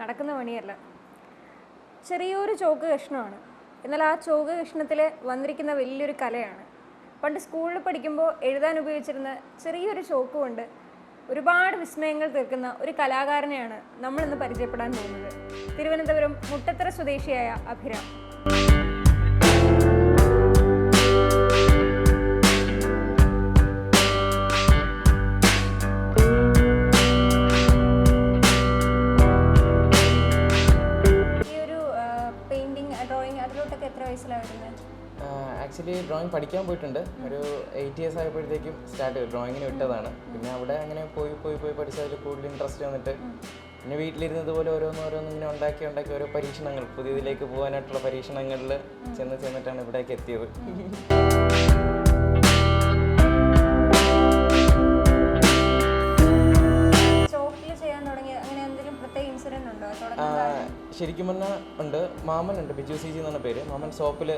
നടക്കുന്ന പണിയല്ല. ചെറിയൊരു ചോക്ക് കഷ്ണമാണ്. എന്നാൽ ആ ചോക്ക് കഷ്ണത്തിൽ വന്നിരിക്കുന്ന വലിയൊരു കലയാണ്. പണ്ട് സ്കൂളിൽ പഠിക്കുമ്പോൾ എഴുതാൻ ഉപയോഗിച്ചിരുന്ന ചെറിയൊരു ചോക്ക് കൊണ്ട് ഒരുപാട് വിസ്മയങ്ങൾ തീർക്കുന്ന ഒരു കലാകാരനെയാണ് നമ്മളിന്ന് പരിചയപ്പെടാൻ പോകുന്നത്. തിരുവനന്തപുരം മുട്ടത്തറ സ്വദേശിയായ അഭിരാം. ഡ്രോയിങ് പഠിക്കാൻ പോയിട്ടുണ്ട്. ഒരു എയ്റ്റ് ഇയേഴ്സ് ആയപ്പോഴത്തേക്കും സ്റ്റാർട്ട് ചെയ്തു. ഡ്രോയിങ്ങിന് വിട്ടതാണ്. പിന്നെ അവിടെ അങ്ങനെ പോയി പോയി പോയി പഠിച്ചതിൽ കൂടുതൽ ഇൻട്രസ്റ്റ് വന്നിട്ട് പിന്നെ വീട്ടിലിരുന്നതുപോലെ ഓരോന്ന് ഓരോന്ന് ഇങ്ങനെ ഉണ്ടാക്കി ഉണ്ടാക്കി ഓരോ പരീക്ഷണങ്ങൾ. പുതിയതിലേക്ക് പോകാനായിട്ടുള്ള പരീക്ഷണങ്ങളിൽ ചെന്ന് ചെന്നിട്ടാണ് ഇവിടേക്ക് എത്തിയത്. ചെയ്യാൻ തുടങ്ങിയ അങ്ങനെ എന്തെങ്കിലും പ്രത്യേക ഇൻസിഡന്റ് ഉണ്ടോ? ശരിക്കും പറഞ്ഞാൽ ഉണ്ട്. മാമനുണ്ട് ബിജു സി ജി എന്നാണ് പേര്. മാമൻ സോപ്പിൽ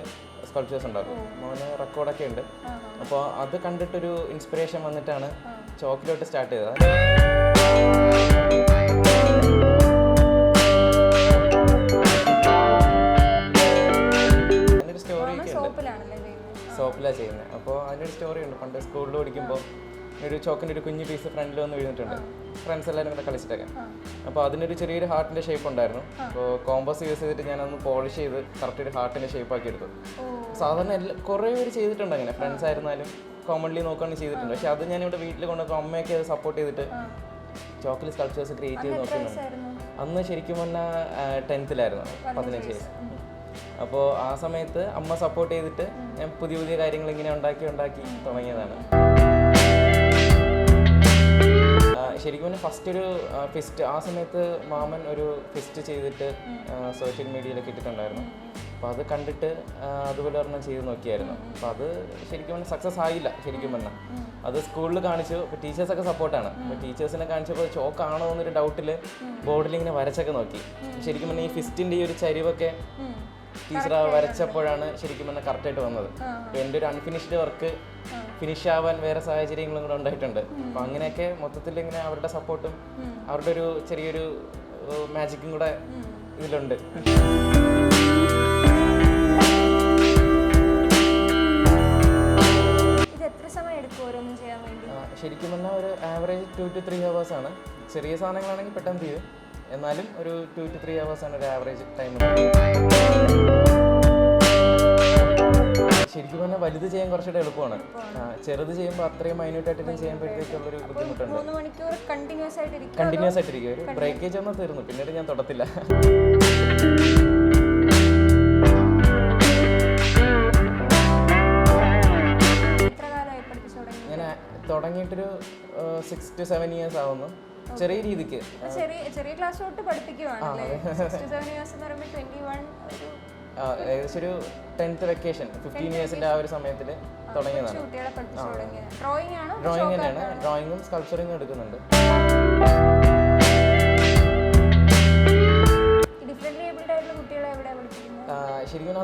സ്കൾപ്ചേഴ്സ് ഉണ്ടാക്കും. മാമന് റെക്കോർഡൊക്കെ ഉണ്ട്. അപ്പോൾ അത് കണ്ടിട്ടൊരു ഇൻസ്പിറേഷൻ വന്നിട്ടാണ് ചോക്കിലോട്ട് സ്റ്റാർട്ട് ചെയ്തത്. അതിനൊരു സ്റ്റോറി ഒക്കെ ഉണ്ട്. സോപ്പിലാണല്ലേ ചെയ്യുന്നത്? സോപ്പിലാണ് ചെയ്യുന്നത്. അപ്പോൾ അതിനൊരു സ്റ്റോറി ഉണ്ട്. പണ്ട് സ്കൂളിൽ പഠിക്കുമ്പോൾ ഒരു ചോക്കിന്റെ ഒരു കുഞ്ഞു പീസ് ഫ്രണ്ടിൽ വന്ന് വീണിട്ടുണ്ട് ഫ്രണ്ട്സ് എല്ലാവരും കൂടെ കളിച്ചിട്ടൊക്കെ. അപ്പോൾ അതിനൊരു ചെറിയൊരു ഹാർട്ടിന്റെ ഷേപ്പ് ഉണ്ടായിരുന്നു. അപ്പോൾ കോമ്പസ് യൂസ് ചെയ്തിട്ട് ഞാനൊന്ന് പോളിഷ് ചെയ്ത് കറക്റ്റ് ഒരു ഹാർട്ടിന്റെ ഷേപ്പ് ആക്കി എടുത്തു. സാധാരണ എല്ലാ കുറേ പേര് ചെയ്തിട്ടുണ്ട് അങ്ങനെ. ഫ്രണ്ട്സ് ആയിരുന്നാലും കോമൺലി നോക്കുകയാണെങ്കിൽ ചെയ്തിട്ടുണ്ട്. പക്ഷെ അത് ഞാനിവിടെ വീട്ടിൽ കൊണ്ടുപോയി അമ്മയൊക്കെ അത് സപ്പോർട്ട് ചെയ്തിട്ട് ചോക്ലേറ്റ് സ്കൾപ്ചേഴ്സ് ക്രിയേറ്റ് ചെയ്ത് നോക്കുന്നുണ്ട് അന്ന് ശരിക്കും പറഞ്ഞാൽ ടെൻത്തിലായിരുന്നു പതിനഞ്ച് വയസ്സ്. അപ്പോൾ ആ സമയത്ത് അമ്മ സപ്പോർട്ട് ചെയ്തിട്ട് ഞാൻ പുതിയ പുതിയ കാര്യങ്ങൾ ഇങ്ങനെ ഉണ്ടാക്കി ഉണ്ടാക്കി തുടങ്ങിയതാണ്. ശരിക്കും പറഞ്ഞാൽ ഫസ്റ്റ് ഒരു ഫിസ്റ്റ് ആ സമയത്ത് മാമൻ ഒരു ഫിസ്റ്റ് ചെയ്തിട്ട് സോഷ്യൽ മീഡിയയിലൊക്കെ ഇട്ടിട്ടുണ്ടായിരുന്നു. അപ്പോൾ അത് കണ്ടിട്ട് അതുപോലെ ഒരെണ്ണം ചെയ്ത് നോക്കിയായിരുന്നു. അപ്പോൾ അത് ശരിക്കും പറഞ്ഞാൽ സക്സസ് ആയില്ല ശരിക്കും പറഞ്ഞാൽ അത് സ്കൂളിൽ കാണിച്ചു ഇപ്പോൾ ടീച്ചേഴ്സൊക്കെ സപ്പോർട്ടാണ് അപ്പോൾ ടീച്ചേഴ്സിനെ കാണിച്ചപ്പോൾ ചോക്ക് ആണോ എന്നൊരു ഡൗട്ടിൽ ബോർഡിൽ ഇങ്ങനെ വരച്ചൊക്കെ നോക്കി. ശരിക്കും പറഞ്ഞാൽ ഈ ഫിസ്റ്റിന്റെ ഈ ഒരു ചരിവൊക്കെ ടീച്ചർ വരച്ചപ്പോഴാണ് ശരിക്കും പറഞ്ഞാൽ കറക്റ്റായിട്ട് വന്നത്. എന്റെ ഒരു അൺഫിനിഷ്ഡ് വർക്ക് ഫിനിഷ് ആവാൻ വേറെ സാഹചര്യങ്ങളും കൂടെ ഉണ്ടായിട്ടുണ്ട്. അപ്പോൾ അങ്ങനെയൊക്കെ മൊത്തത്തിൽ ഇങ്ങനെ അവരുടെ സപ്പോർട്ടും അവരുടെ ഒരു ചെറിയൊരു മാജിക്കും കൂടെ ഇതിലുണ്ട്. ശരിക്കും പറഞ്ഞാൽ ഒരു average two to three hours ആണ്. ചെറിയ സാധനങ്ങളാണെങ്കിൽ പെട്ടെന്ന് തീരും. എന്നാലും ഒരു ടു ടു ത്രീ അവേഴ്സ് ആണ് ഒരു ആവറേജ് ടൈം ശരിക്കും പറഞ്ഞാൽ വലുത് ചെയ്യാൻ കുറച്ചുകൂടെ എളുപ്പമാണ്. ചെറുത് ചെയ്യുമ്പോൾ അത്രയും മൈന്യൂട്ടായിട്ട് ചെയ്യുമ്പോഴത്തേക്കുള്ളൊരു ബുദ്ധിമുട്ടുണ്ട്. ഒരു മണിക്കൂർ കണ്ടിന്യൂസ് ആയിട്ട് ഇരിക്കും കണ്ടിന്യൂസ് ആയിട്ടിരിക്കും ഒരു ബ്രേക്കേജ് ഒന്നും തീർന്നു. പിന്നീട് ഞാൻ തൊടത്തില്ല. ഞാൻ തുടങ്ങിയിട്ടൊരു സിക്സ് ടു സെവൻ ഇയേഴ്സ് ആവുന്നു. ചെറിയ രീതിക്ക്. ചെറിയ ചെറിയ ക്ലാസ് തൊട്ട് പഠിപ്പിക്കുവാണല്ലേ ഇയേഴ്സ് എന്ന് പറയുമ്പോൾ ട്വന്റി വൺ ഒരു ആ, ഏകദേശം ഒരു ടെൻത്ത് വെക്കേഷൻ ഫിഫ്റ്റീൻ ആ ഒരു സമയത്തിൽ തുടങ്ങിയതാണ്. ഡ്രോയിങ് തന്നെയാണ്. ഡ്രോയിങ്ങും സ്കൾപ്ചറിങ്ങും എടുക്കുന്നുണ്ട്.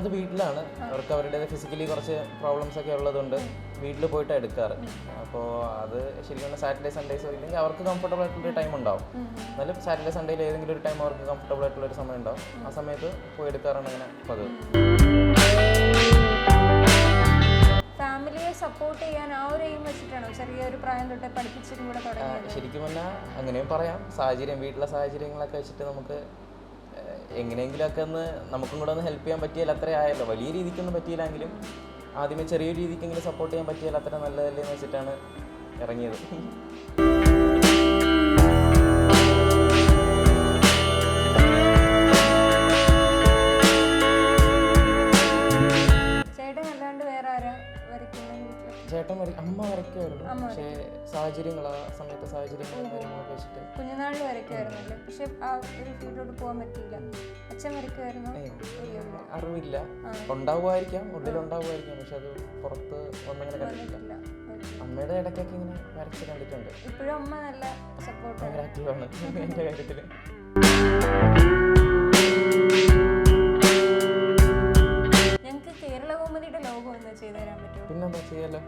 അത് വീട്ടിലാണ്. അവർക്ക് അവരുടെ ഫിസിക്കലി കുറച്ച് പ്രോബ്ലംസ് ഒക്കെ ഉള്ളതുകൊണ്ട് വീട്ടിൽ പോയിട്ട് എടുക്കാറ്. അപ്പോൾ അത് ശരിക്കും സാറ്റർഡേ സൺഡേസ് ഇല്ലെങ്കിൽ അവർക്ക് കംഫർട്ടബിൾ ആയിട്ടുള്ള ടൈം ഉണ്ടാവും. എന്നാലും സാറ്റർഡേ സൺഡേയിൽ ഏതെങ്കിലും ഒരു ടൈം അവർക്ക് കംഫർട്ടബിൾ ആയിട്ടുള്ള ഒരു സമയം ഉണ്ടാവും. ആ സമയത്ത് പോയി എടുക്കാറാണ് അങ്ങനെ പതിവ്. ഫാമിലിയെ സപ്പോർട്ട് ചെയ്യാൻ ആ ഒരു എയിം വെച്ചിട്ടാണോ? ചെറിയൊരു പ്രായം തൊട്ടേ പഠിപ്പിച്ചിട്ടും കൂടെ ആ, തുടങ്ങിയത്? ശരിക്കും പറഞ്ഞാൽ അങ്ങനെയും പറയാം. സാഹചര്യം വീട്ടിലെ സാഹചര്യങ്ങളൊക്കെ വെച്ചിട്ട് നമുക്ക് എങ്ങനെയെങ്കിലുമൊക്കെ ഒന്ന് നമുക്കും കൂടെ ഒന്ന് ഹെൽപ്പ് ചെയ്യാൻ പറ്റിയാൽ അത്ര ആയല്ലോ. വലിയ രീതിക്കൊന്നും പറ്റിയില്ലെങ്കിലും ആദ്യമേ ചെറിയ രീതിക്കെങ്കിലും സപ്പോർട്ട് ചെയ്യാൻ പറ്റിയാൽ അത്ര നല്ലതല്ലേ എന്ന് വെച്ചിട്ടാണ് ഇറങ്ങിയത്. ചേട്ടൻ അമ്മ വരയ്ക്കുമായിരുന്നു പക്ഷേ സാഹചര്യങ്ങൾ ആ സമയത്തെ സാഹചര്യങ്ങൾ വെച്ചിട്ട്. കുഞ്ഞുനാളിൽ വരയ്ക്കുമായിരുന്നല്ലേ പക്ഷെ ആ ഒരു ഫീൽഡിലോട്ട് പോകാൻ പറ്റിയില്ല. അച്ഛൻ വരയ്ക്കുമായിരുന്നു അറിവില്ല. ഉണ്ടാവുമായിരിക്കാം ഉള്ളിലുണ്ടാവുമായിരിക്കാം പക്ഷെ അത് പുറത്ത് വന്നങ്ങനെ കണ്ടിട്ടില്ല. അമ്മയുടെ ഇടയ്ക്കൊക്കെ ഇങ്ങനെ വരച്ച് കണ്ടിട്ടുണ്ട്. ഇപ്പോഴും അമ്മ നല്ല സപ്പോർട്ട് ആക്റ്റീവാണ് എന്റെ കാര്യത്തിൽ പിന്നെ എന്താ ചെയ്യല്ലേ